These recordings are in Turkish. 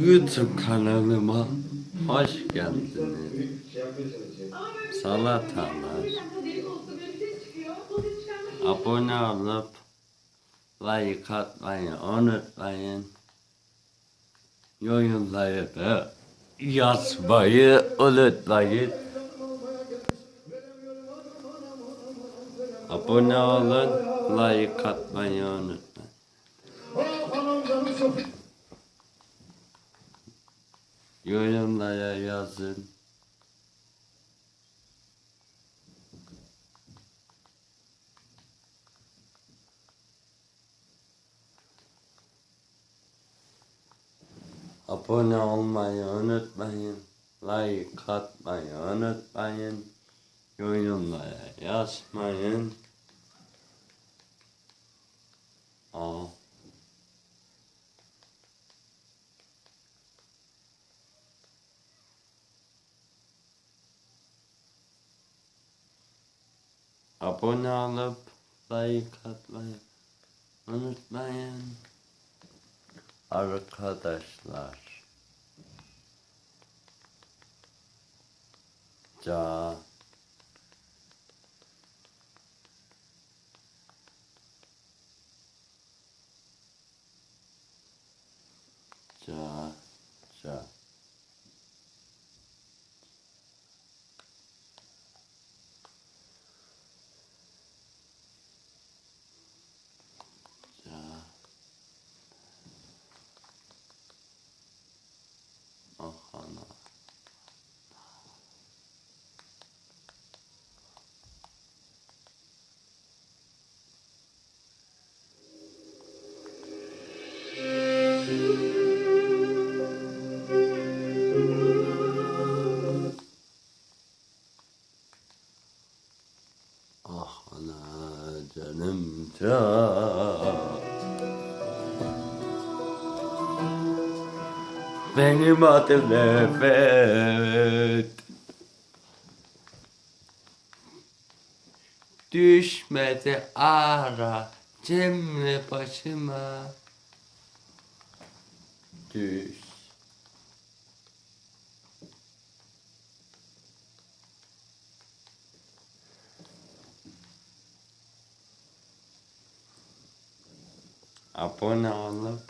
YouTube kanalıma hoş geldiniz. Salatalar. Abone olup like atmayı unutmayın. Yorumları da yazmayı unutmayın. Abone olun, like atmayı unutmayın. Yorumlara yazın. Abone olmayı unutmayın. Like atmayı unutmayın. Yorumlara yazmayın. Aa. Abone olup like atmayı unutmayın. Arkadaşlar. Ca. Ca. Ca. Benim adım Nefet. Düşmedi ara Cemre başıma. Düş. Abone olup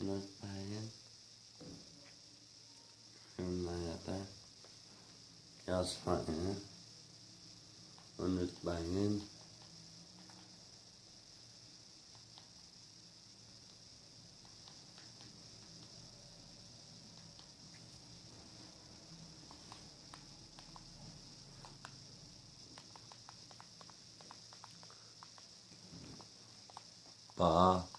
like. Şunlara da yazmayı unutmayın. Ba.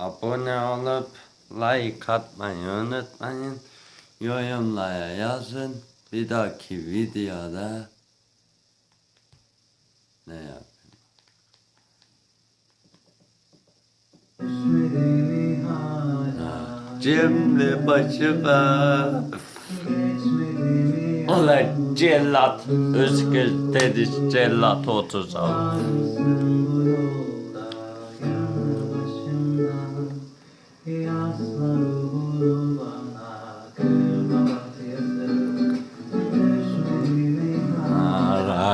Abone olup like atmayı unutmayın. Yorumlara yazın. Bir dahaki videoda ne yapayım? Cimri başıma Ulan cellat Özgür dedi cellat 36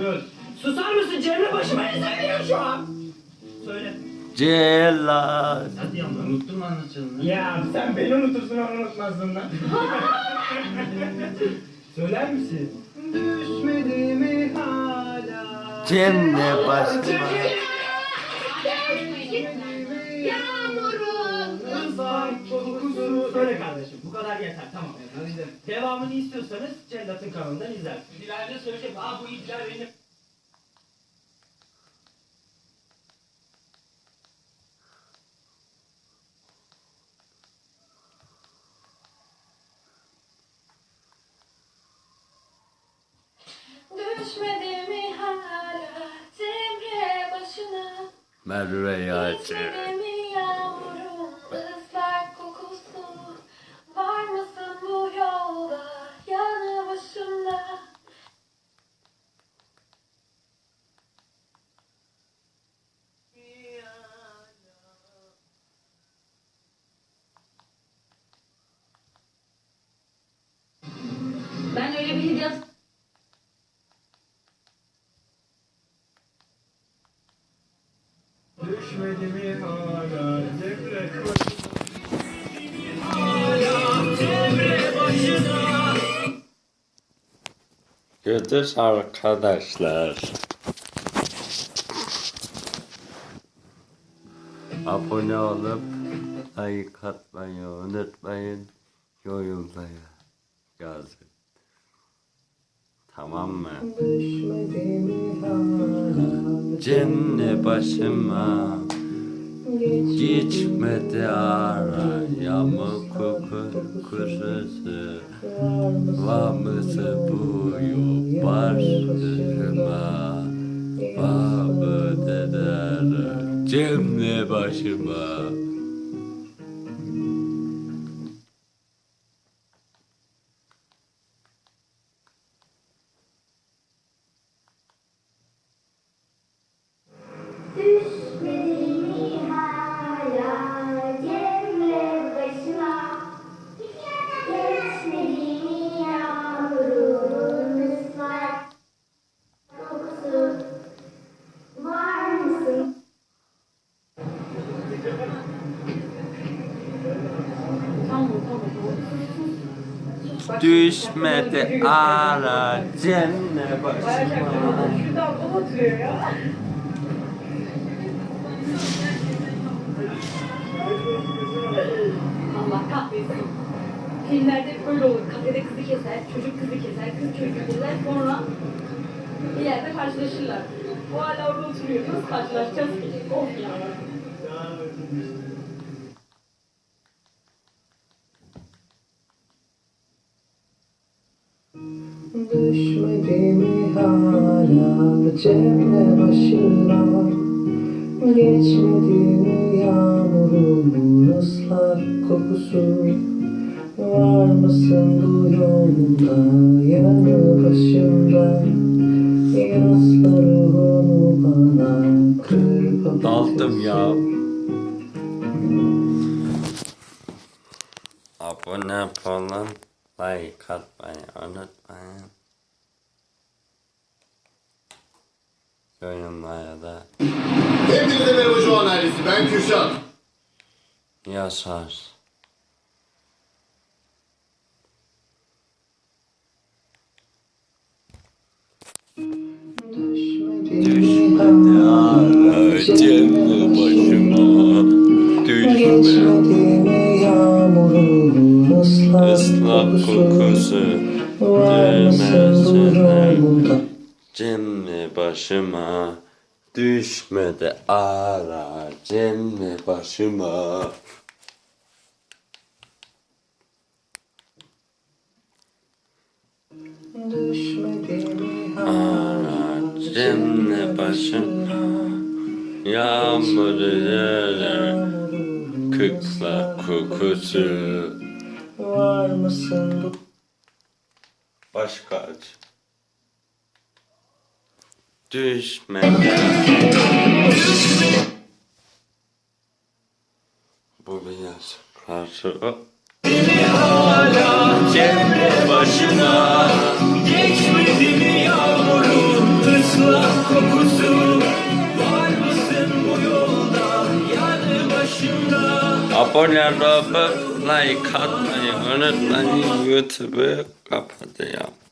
Dur. Susar mısın? Cemre başımayı söylüyor şu an. Söyle. cellat Hadi yanma. Unuttum anlatacağını Ya sen beni unutursun onu unutmazsın lan. Söyler misin? Düşmedi mi hala Cemre başıma! Yağmurun Islak kokusu. Söyle kardeşim kadar yeter tamam. Devamını istiyorsanız Cellat'ın kanalından izlersiniz. İleride söyleyeceğim. Aa bu ipler benim. Düşmedi mi hala Cemre başına Merve Yağcı. Düşmedi mi hala Cemre Görüşürüz arkadaşlar. Abone olup like atmayı unutmayın. Yorumlara yazın. Tamam mı? Cennet başıma Geçmedi ara yağmur koku kurusu Var mısın bu yol başıma Var mı deder Cennet başıma Düşmedi ara cennet başıma Allah kahretsin. Filmlerde böyle olur. Kafede kızı keser, çocuk kızı keser, kız çocuğu keser. Sonra bir yerde karşılaşırlar. O hala orada oturuyor. Nasıl karşılaşacağız ki? Of ya. Hala Cemre başına Geçmedi mi yağmurun ıslak kokusu Var mısın bu yolda yanı başımda Yasla ruhunu bana kır Daldım ya. Abone olun, like atmayı unutmayın. Yorumlara da Hepinize merhaba şu an ailesi. Ben Kürşat. yazar. Düşmedi ara cennet başıma Düşmedi yağmurun ıslak ıslak kokusu kokusu Cennet başıma Düşmedi ara cennet başıma Ara cennet başıma Yağmur yağar Kıkla kokusu Var mısın bu Başka aç. Düşmedi. Bu biraz karşı. Cemre başına Geçmedi mi yağmurun ıslak kokusu Var mısın bu yolda yanı başımda Abone olup like atmayı unutmayın. YouTube'u kapatacağım.